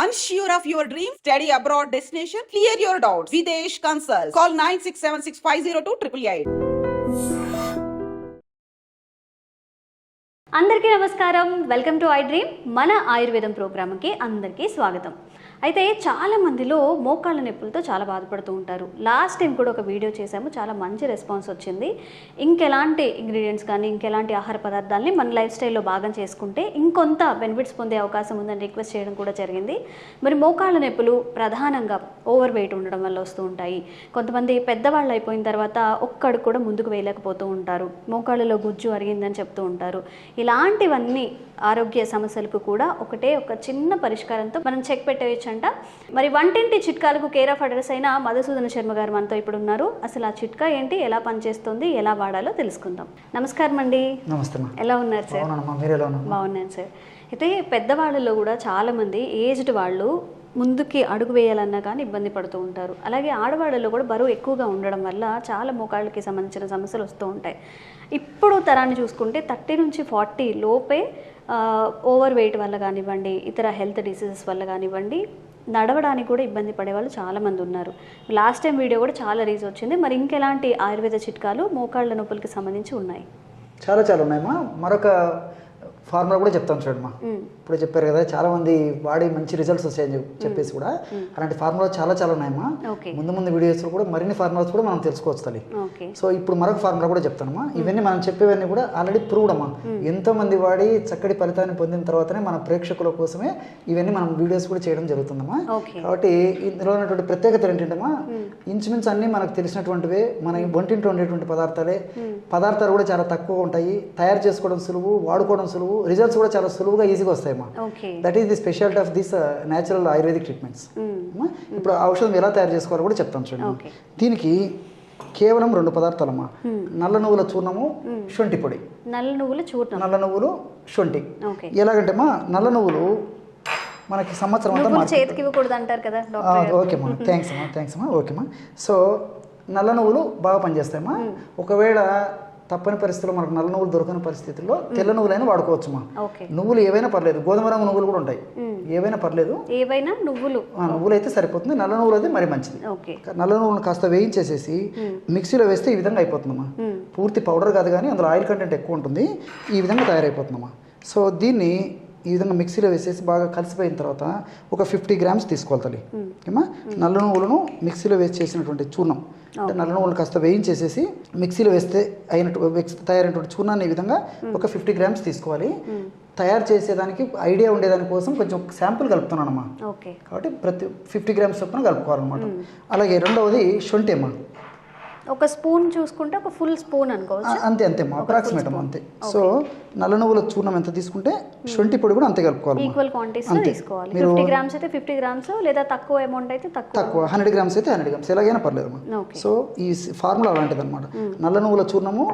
Unsure of your dream? Study abroad destination? Clear your doubts. Videsh Consult. Call 9676502888. అందరికీ నమస్కారం welcome to I dream మన ఆయుర్వేదం ప్రోగ్రామ్కి అందరికీ స్వాగతం అయితే చాలా మందిలో మోకాళ్ళ నొప్పులతో చాలా బాధపడుతూ ఉంటారు. లాస్ట్ టైం కూడా ఒక వీడియో చేశాము. చాలా మంచి రెస్పాన్స్ వచ్చింది. ఇంకెలాంటి ఇంగ్రీడియంట్స్ కానీ ఇంకెలాంటి ఆహార పదార్థాలని మన లైఫ్ స్టైల్లో భాగం చేసుకుంటే ఇంకొంత బెనిఫిట్స్ పొందే అవకాశం ఉందని రిక్వెస్ట్ చేయడం కూడా జరిగింది. మరి మోకాళ్ళ నొప్పులు ప్రధానంగా ఓవర్ వెయిట్ ఉండడం వల్ల వస్తూ ఉంటాయి. కొంతమంది పెద్దవాళ్ళు అయిపోయిన తర్వాత ఒక్కడు కూడా ముందుకు వేయలేకపోతూ ఉంటారు. మోకాళ్ళలో గుజ్జు అరిగిందని చెప్తూ ఉంటారు. ఇలాంటివన్నీ ఆరోగ్య సమస్యలకు కూడా ఒకటే ఒక చిన్న పరిష్కారంతో మనం చెక్ పెట్టేయచ్చంట మరి వంటింటి చిట్కాలకు కేర్ ఆఫ్ అడ్రస్ అయిన మధుసూదన శర్మ గారు మనతో ఇప్పుడు ఉన్నారు. అసలు ఆ చిట్కా ఏంటి? ఎలా పనిచేస్తుంది? ఎలా వాడాలో తెలుసుకుందాం. నమస్కారం అండి. నమస్తే ఎలా ఉన్నారు సార్? బాగున్నాను సార్. అయితే పెద్దవాళ్ళలో కూడా చాలామంది ఏజ్డ్ వాళ్ళు ముందుకి అడుగు వేయాలన్నా కానీ ఇబ్బంది పడుతూ ఉంటారు. అలాగే ఆడవాళ్ళలో కూడా బరువు ఎక్కువగా ఉండడం వల్ల చాలా మోకాళ్ళకి సంబంధించిన సమస్యలు వస్తూ ఉంటాయి. ఇప్పుడు తరాన్ని చూసుకుంటే థర్టీ నుంచి ఫార్టీ లోపే ఓవర్ వెయిట్ వల్ల కానివ్వండి ఇతర హెల్త్ డిసీజెస్ వల్ల కానివ్వండి నడవడానికి కూడా ఇబ్బంది పడే వాళ్ళు చాలామంది ఉన్నారు. లాస్ట్ టైం వీడియో కూడా చాలా రీజ్ వచ్చింది. మరి ఇంకెలాంటి ఆయుర్వేద చిట్కాలు మోకాళ్ళ నొప్పులకి సంబంధించి ఉన్నాయి? చాలా చాలా ఉన్నాయమ్మా. మరొక ఫార్ములా కూడా చెప్తాను చూడమ్మా. ఇప్పుడు చెప్పారు కదా చాలా మంది వాడి మంచి రిజల్ట్స్ చెప్పి- చెప్పేసి కూడా. అలాంటి ఫార్ములా చాలా చాలా ఉన్నాయమ్మా ముందు ముందు వీడియోస్లో కూడా మరిన్ని ఫార్ములాస్ కూడా మనం తెలుసుకోవచ్చు తల్లి. సో ఇప్పుడు మరొక ఫార్ములా కూడా చెప్తానమ్మా ఇవన్నీ మనం చెప్పేవన్నీ కూడా ఆల్రెడీ ప్రూవ్డ్ అమ్మా ఎంతో మంది వాడి చక్కటి ఫలితాన్ని పొందిన తర్వాతనే మన ప్రేక్షకుల కోసమే ఇవన్నీ మనం వీడియోస్ కూడా చేయడం జరుగుతుందమ్మా కాబట్టి ఇందులో ఉన్నటువంటి ప్రత్యేకత ఏంటంటేమా ఇంచుమించు అన్నీ మనకు తెలిసినటువంటివే మన వంటింట్లో ఉండేటువంటి పదార్థాలే. పదార్థాలు కూడా చాలా తక్కువ ఉంటాయి. తయారు చేసుకోవడం సులువు వాడుకోవడం సులువు రిజల్ట్స్ కూడా చాలా సులువుగా ఈజీగా వస్తాయమ్మా that is the speciality of this natural ayurvedic treatments. ఇప్పుడు ఔషధం ఎలా తయారు చేసుకోవాలో కూడా చెప్తాను చూడండి. దీనికి కేవలం రెండు పదార్థాలమ్మా నల్ల నువ్వుల చూర్ణము శొంఠి పొడి. నల్ల నువ్వుల చూర్ణం. నల్ల నువ్వులు శొంఠి. ఎలాగంటే మా నల్ల నువ్వులు మనకి సంవత్సరం అంతా చేతికి ఇవ్వకూడదు అంటారు కదా ఆ, డాక్టర్ గారు. ఓకే అమ్మా. థ్యాంక్స్ అమ్మా థ్యాంక్స్ అమ్మా. ఓకే అమ్మా. సో నల్ల నువ్వులు బాగా పనిచేస్తాయమ్మా ఒకవేళ తప్పని పరిస్థితుల్లో మనకు నల్ల నువ్వులు దొరకని పరిస్థితుల్లో తెల్ల నువ్వులైనా వాడుకోవచ్చమ్మా ఓకే. నువ్వులు ఏవైనా పర్లేదు గోధుమ రంగు నువ్వులు కూడా ఉంటాయి. ఏవైనా పర్లేదు. ఏవైనా నువ్వులు. నువ్వులు అయితే సరిపోతుంది నల్ల నువ్వులు అయితే మరి మంచిది. నల్ల నువ్వులను కాస్త వేయించేసేసి మిక్సీలో వేస్తే ఈ విధంగా అయిపోతుందమ్మా. మ్మ్. పూర్తి పౌడర్ కాదు కానీ అందులో ఆయిల్ కంటెంట్ ఎక్కువ ఉంటుంది ఈ విధంగా తయారైపోతుందమ్మా. సో దీన్ని ఈ విధంగా మిక్సీలో వేసేసి బాగా కలిసిపోయిన తర్వాత ఒక ఫిఫ్టీ గ్రామ్స్ తీసుకోవాలి తల్లి. ఏమా నల్ల నువ్వులను మిక్సీలో వేసి చేసినటువంటి చూర్ణం. అంటే నల్ల నువ్వులు కాస్త వేయించేసేసి మిక్సీలో వేస్తే అయినట్టు మిక్స్ తయారైనటువంటి చూర్ణాన్ని ఈ విధంగా ఒక ఫిఫ్టీ గ్రామ్స్ తీసుకోవాలి. తయారు చేసేదానికి ఐడియా ఉండేదాని కోసం కొంచెం శాంపుల్ కలుపుతున్నానమ్మా. ఓకే. కాబట్టి ప్రతి ఫిఫ్టీ గ్రామ్స్ చొప్పున కలుపుకోవాలన్నమాట. అలాగే రెండవది శొంఠి అమ్మ ఒక స్పూన్ చూసుకుంటే ఒక ఫుల్ స్పూన్ అనుకోవచ్చు. అంతే అంతే అప్రాక్సిమేట్ అంతే. సో నల్ల నువ్వుల చూర్ణం ఎంత తీసుకుంటే శొంఠి పొడి కూడా అంతే కలుపుకోవాలి ఈక్వల్ క్వాంటిటీస్. తీసుకోవాలి. ఫిఫ్టీ గ్రామ్స్ అయితే ఫిఫ్టీ గ్రామ్స్ లేదా తక్కువ అమౌంట్ అయితే తక్కువ. తక్కువ హండ్రెడ్ గ్రామ్స్ అయితే హండ్రెడ్ గ్రామ్స్ ఎలాగైనా పర్లేదు సో ఈ ఫార్ములా అలాంటిది అనమాట నల్ల నువ్వుల చూర్ణము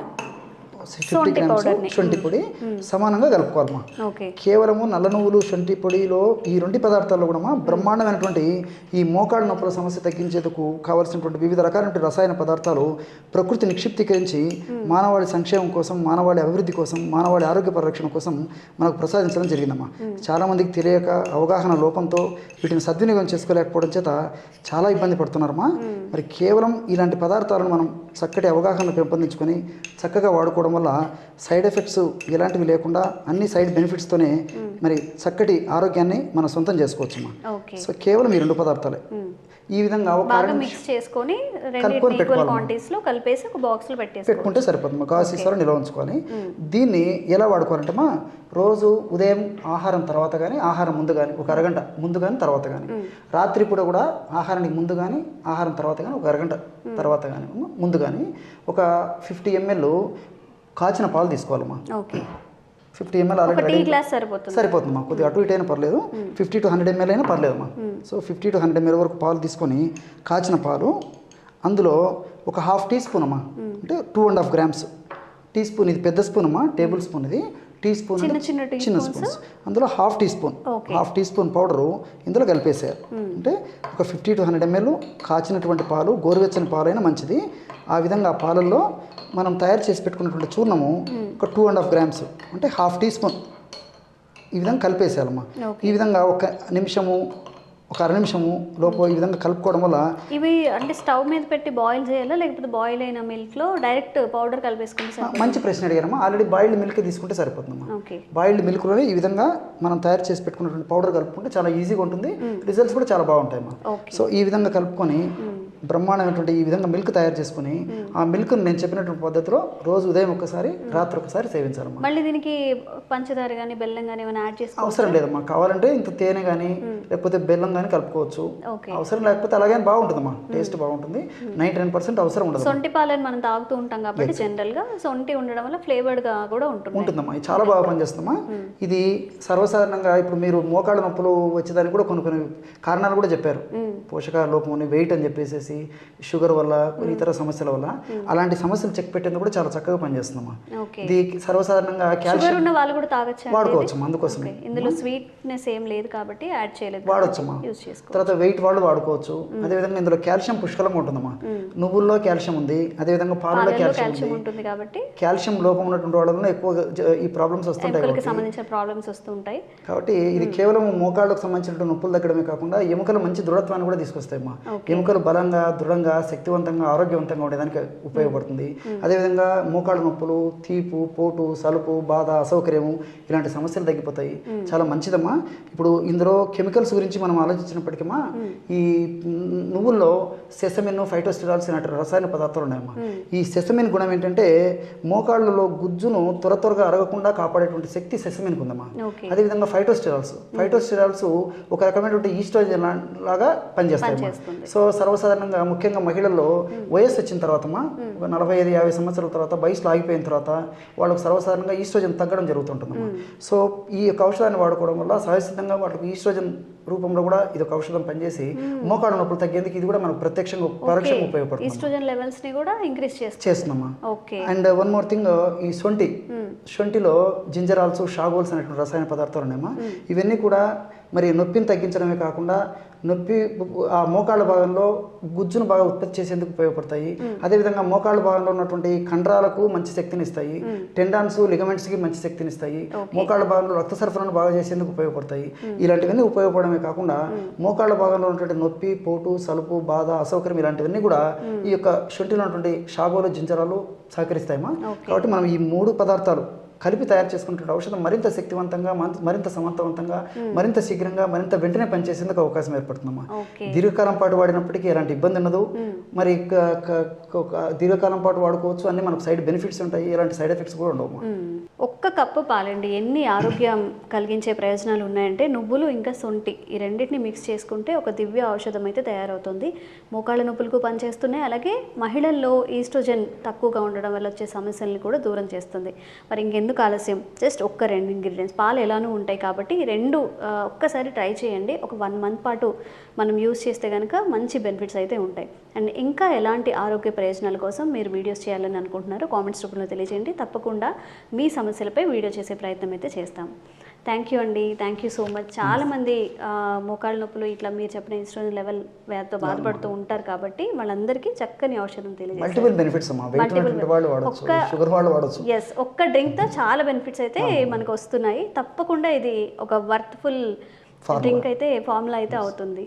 ఫిఫ్టీ గ్రామ్స్. శొంఠి పొడి సమానంగా కలుపుకోవాలమ్మా. కేవలము నల్ల నువ్వులు శొంఠి పొడిలో ఈ రెండు పదార్థాల్లో కూడా బ్రహ్మాండమైనటువంటి ఈ మోకాళ్ళ నొప్పుల సమస్య తగ్గించేందుకు కావలసినటువంటి వివిధ రకాలైన రసాయన పదార్థాలు ప్రకృతి నిక్షిప్తీకరించి మానవాళి సంక్షేమం కోసం మానవాళి అభివృద్ధి కోసం మానవాళి ఆరోగ్య పరిరక్షణ కోసం మనకు ప్రసాదించడం జరిగిందమ్మా. చాలా మందికి తెలియక అవగాహన లోపంతో వీటిని సద్వినియోగం చేసుకోలేకపోవడం చేత చాలా ఇబ్బంది పడుతున్నారమ్మా. మరి కేవలం ఇలాంటి పదార్థాలను మనం చక్కటి అవగాహన పెంపొందించుకొని చక్కగా వాడుకోవడం వల్ల సైడ్ ఎఫెక్ట్స్ ఎలాంటివి లేకుండా అన్ని సైడ్ బెనిఫిట్స్తోనే మరి చక్కటి ఆరోగ్యాన్ని మనం సొంతం చేసుకోవచ్చమ్మా. ఓకే. సో కేవలం ఈ రెండు పదార్థాలే. ఈ విధంగా ఒక బాగా మిక్స్ చేసుకొని కలుపుకొని ఈక్వల్ పెట్టుకోవాలి. క్వాంటిటీస్లో కలిపేసి ఒక బాక్స్లో పెట్టేసుకోవాలి పెట్టుకుంటే సరిపోతుంది. కాసు సీసాలో నిల్వ ఉంచుకొని దీన్ని ఎలా వాడుకోవాలంటే మా రోజు ఉదయం ఆహారం తర్వాత కానీ ఆహారం ముందు కానీ ఒక అరగంట ముందు కానీ తర్వాత కానీ రాత్రి పూట కూడా ఆహారానికి ముందు కానీ ఆహారం తర్వాత కానీ ఒక అరగంట తర్వాత కానీ ముందు కానీ ఒక ఫిఫ్టీ ఎంఎల్ కాచిన పాలు తీసుకోవాలమ్మా. Okay fifty ML already glass సరిపోతుంది. సరిపోతుందమ్మా కొద్దిగా అటు ఇటు అయినా పర్లేదు. ఫిఫ్టీ టు హండ్రెడ్ ఎంఎల్ అయినా పర్లేదమ్మా so fifty to hundred ML వరకు పాలు తీసుకొని కాచిన పాలు అందులో ఒక హాఫ్ టీ స్పూన్ అమ్మా. అంటే two and half grams. Teaspoon ఇది పెద్ద స్పూన్ అమ్మా టేబుల్ స్పూన్ ఇది. టీ స్పూన్ చిన్న స్పూన్స్? అందులో half teaspoon. Half teaspoon powder ఇందులో కలిపేసారు అంటే ఒక ఫిఫ్టీ టు హండ్రెడ్ ఎంఎల్ కాచినటువంటి పాలు గోరువెచ్చని పాలైనా మంచిది. ఆ విధంగా ఆ పాలల్లో మనం తయారు చేసి పెట్టుకున్నటువంటి చూర్ణము ఒక టూ అండ్ హాఫ్ గ్రామ్స్ అంటే హాఫ్ టీ స్పూన్ ఈ విధంగా కలిపేసేయాలమ్మా. ఈ విధంగా ఒక నిమిషము ఒక అర నిమిషము లోపు ఈ విధంగా కలుపుకోవడం వల్ల ఇవి అంటే స్టవ్ మీద పెట్టి బాయిల్ చేయాలా? లేకపోతే బాయిల్ అయిన మిల్క్లో డైరెక్ట్ పౌడర్ కలిపేసుకుంటే? మంచి ప్రశ్న అడిగారమ్మా. ఆల్రెడీ బాయిల్డ్ మిల్క్ తీసుకుంటే సరిపోతుందమ్మా. బాయిల్డ్ మిల్క్లోనే ఈ విధంగా మనం తయారు చేసి పెట్టుకున్నటువంటి పౌడర్ కలుపుకుంటే చాలా ఈజీగా ఉంటుంది. రిజల్ట్స్ కూడా చాలా బాగుంటాయి అమ్మా సో ఈ విధంగా కలుపుకొని బ్రహ్మాండమైనటువంటి ఈ విధంగా మిల్క్ తయారు చేసుకుని ఆ మిల్క్ నేను చెప్పినటువంటి పద్ధతిలో రోజు ఉదయం ఒకసారి రాత్రి ఒకసారి సేవించాలమ్మా మళ్ళీ దీనికి పంచదార కానీ బెల్లం కానీ ఏమైనా యాడ్ చేసుకో అవసరం లేదమ్మా కావాలంటే ఇంత తేనె కానీ లేకపోతే బెల్లం కానీ కలుపుకోవచ్చు. అవసరం లేకపోతే అలాగే బాగుంటుందమ్మా టేస్ట్ బాగుంటుంది. నైంటీ నైన్ పర్సెంట్ అవసరం ఉండదు సొంటి పాలని మనం తాగుతూ ఉంటాం కాబట్టి జనరల్గా సొంటి ఉండడం వల్ల ఫ్లేవర్డ్గా కూడా ఉంటుంది ఉంటుందమ్మా. ఇది చాలా బాగా పనిచేస్తుందమ్మా. ఇది సర్వసాధారణంగా ఇప్పుడు మీరు మోకాళ్ళ నొప్పులు వచ్చేదానికి కూడా కొన్ని కొన్ని కారణాలు కూడా చెప్పారు. పోషకాహార లోపం వెయిట్ అని చెప్పేసి షుగర్ వల్ల కొన్ని ఇతర సమస్యల వల్ల అలాంటి సమస్యలు చెక్ పెట్టేందుకు కూడా చాలా చక్కగా పనిచేస్తుందమ్మా. ఇది సర్వసాధారణంగా కాల్షియం ఉన్న వాళ్ళు కూడా తాగొచ్చా వాడుకోవచ్చు అందుకోసమే. ఇందులో స్వీట్నెస్ ఏం లేదు కాబట్టి యాడ్ చేయలేదు వాడొచ్చమ్మా. యూజ్ చేసుకో తర్వాత వెయిట్ వాళ్ళు వాడుకోవచ్చు. అదేవిధంగా ఇందులో కాల్షియం పుష్కలంగా ఉంటుందమ్మా. నువ్వుల్లో కాల్షియం ఉంది అదేవిధంగా పాలలో కాల్షియం ఉంటుంది కాబట్టి కాల్షియం లోపం ఉన్నటువంటి వాళ్ళలో ఎక్కువగా జ- ఈ ప్రాబ్లమ్స్ వస్తుంటాయి సంబంధించిన ప్రాబ్లమ్స్ వస్తూ ఉంటాయి. కాబట్టి ఇది కేవలం మోకాళ్ళకు సంబంధించిన నొప్పులు తగ్గడమే కాకుండా ఎముకలు మంచి దృఢత్వాన్ని కూడా తీసుకొస్తాయి అమ్మా ఎముకలు బలంగా దృఢంగా శక్తివంతంగా ఆరోగ్యవంతంగా ఉండేదానికి ఉపయోగపడుతుంది. అదేవిధంగా మోకాళ్ళ నొప్పులు తీపు పోటు సలుపు బాధ అసౌకర్యము ఇలాంటి సమస్యలు తగ్గిపోతాయి. చాలా మంచిదమ్మా. ఇప్పుడు ఇందులో కెమికల్స్ గురించి మనం ఆలోచించినప్పటికమ్మా ఈ నువ్వుల్లో సెసమిన్ ఫైటోస్టిరాల్స్ ఇలాంటి రసాయన పదార్థాలు ఉన్నాయమ్మా. ఈ సెసమిన్ గుణం ఏంటంటే మోకాళ్ళలో గుజ్జును త్వర త్వరగా అరగకుండా కాపాడేటువంటి శక్తి సెసమిన్కి ఉందమ్మా. అదేవిధంగా ఫైటోస్టిరాల్స్. ఫైటోస్టిరాల్స్ ఒక రకమైనటువంటి ఈస్ట్రోజన్ లాగా పనిచేస్తాయి. సో సర్వసాధారణంగా ముఖ్యంగా మహిళల్లో వయస్సు వచ్చిన తర్వాత నలభై ఐదు యాభై సంవత్సరాల తర్వాత వయసులో ఆగిపోయిన తర్వాత వాళ్ళకు సర్వసాధారణంగా ఈస్ట్రోజన్ తగ్గడం జరుగుతుంటుందమ్మా సో ఈ యొక్క ఔషధాన్ని వాడుకోవడం వల్ల సహజసిద్ధంగా వాటికి ఈస్ట్రోజన్ రూపంలో కూడా ఇది ఒక ఔషధం పనిచేసి మోకాళ్ళ నొప్పులు తగ్గేందుకు ఇది కూడా మనకు ప్రత్యక్షంగా పరోక్షంగా ఉపయోగపడుతుంది. ఈస్ట్రోజన్ లెవెల్స్ని కూడా ఇంక్రీజ్ చేస్తుంది. చేస్తున్నామా? Okay. And one more thing ఈ శొంఠి. శొంఠిలో జింజరాల్స్ షాగోల్స్ అనేటువంటి రసాయన పదార్థాలు ఉన్నాయమ్మా. ఇవన్నీ కూడా మరి నొప్పిని తగ్గించడమే కాకుండా నొప్పి ఆ మోకాళ్ళ భాగంలో గుజ్జును బాగా ఉత్పత్తి చేసేందుకు ఉపయోగపడతాయి. అదేవిధంగా మోకాళ్ళ భాగంలో ఉన్నటువంటి కండరాలకు మంచి శక్తిని ఇస్తాయి. టెండాన్స్ లిగమెంట్స్కి మంచి శక్తిని ఇస్తాయి. మోకాళ్ళ భాగంలో రక్త సరఫరాను బాగా చేసేందుకు ఉపయోగపడతాయి. ఇలాంటివన్నీ ఉపయోగపడమే కాకుండా మోకాళ్ళ భాగంలో ఉన్నటువంటి నొప్పి పోటు సలుపు బాధ అసౌకర్యం ఇలాంటివన్నీ కూడా ఈ యొక్క శొంఠిలో ఉన్నటువంటి షాగోలు జింజరాలు సహకరిస్తాయమ్మా. కాబట్టి మనం ఈ మూడు పదార్థాలు కలిపి తయారు చేసుకున్నటువంటి ఔషధం మరింత శక్తివంతంగా మరింత- సమర్థవంతంగా మరింత శీఘ్రంగా మరింత వెంటనే పనిచేసేందుకు అవకాశం ఏర్పడుతుందమ్మా. దీర్ఘకాలం పాటు వాడినప్పటికీ ఎలాంటి ఇబ్బంది ఉండదు. మరి దీర్ఘకాలం పాటు వాడుకోవచ్చు. అన్ని మనకు సైడ్ బెనిఫిట్స్ ఉంటాయి. ఎలాంటి సైడ్ ఎఫెక్ట్స్ కూడా ఉండవు. ఒక్క కప్పు పాలండి. ఎన్ని ఆరోగ్యం కలిగించే ప్రయోజనాలు ఉన్నాయంటే నువ్వులు ఇంకా సొంటి. ఈ రెండింటిని మిక్స్ చేసుకుంటే ఒక దివ్య ఔషధం అయితే తయారవుతుంది. మోకాళ్ళ నొప్పులకు పనిచేస్తున్నాయి. అలాగే మహిళల్లో ఈస్ట్రోజన్ తక్కువగా ఉండడం వల్ల వచ్చే సమస్యలను కూడా దూరం చేస్తుంది. మరి ఇంకెందుకు ఆలస్యం? జస్ట్ ఒక్క రెండు ఇంగ్రీడియంట్స్. పాలు ఎలానూ ఉంటాయి కాబట్టి రెండు ఒక్కసారి ట్రై చేయండి. ఒక వన్ మంత్ పాటు మనం యూస్ చేస్తే కనుక మంచి బెనిఫిట్స్ అయితే ఉంటాయి. అండ్ ఇంకా ఎలాంటి ఆరోగ్య ప్రయోజనాల కోసం మీరు వీడియోస్ చేయాలని అనుకుంటున్నారో కామెంట్స్ రూపంలో తెలియజేయండి. తప్పకుండా మీ సమస్యలపై వీడియో చేసే ప్రయత్నం అయితే చేస్తాం. థ్యాంక్ యూ అండి. థ్యాంక్ యూ సో మచ్ చాలామంది మోకాళ్ళ నొప్పులు ఇట్లా మీరు చెప్పిన ఇన్స్ట్రోజన్ లెవెల్ వ్యాధితో బాధపడుతూ ఉంటారు కాబట్టి వాళ్ళందరికీ చక్కని ఔషధం తెలియజేస్తారు ఎస్ ఒక్క డ్రింక్తో చాలా బెనిఫిట్స్ అయితే మనకు వస్తున్నాయి. తప్పకుండా ఇది ఒక వర్త్ఫుల్ డ్రింక్ అయితే ఫార్ములా అయితే అవుతుంది.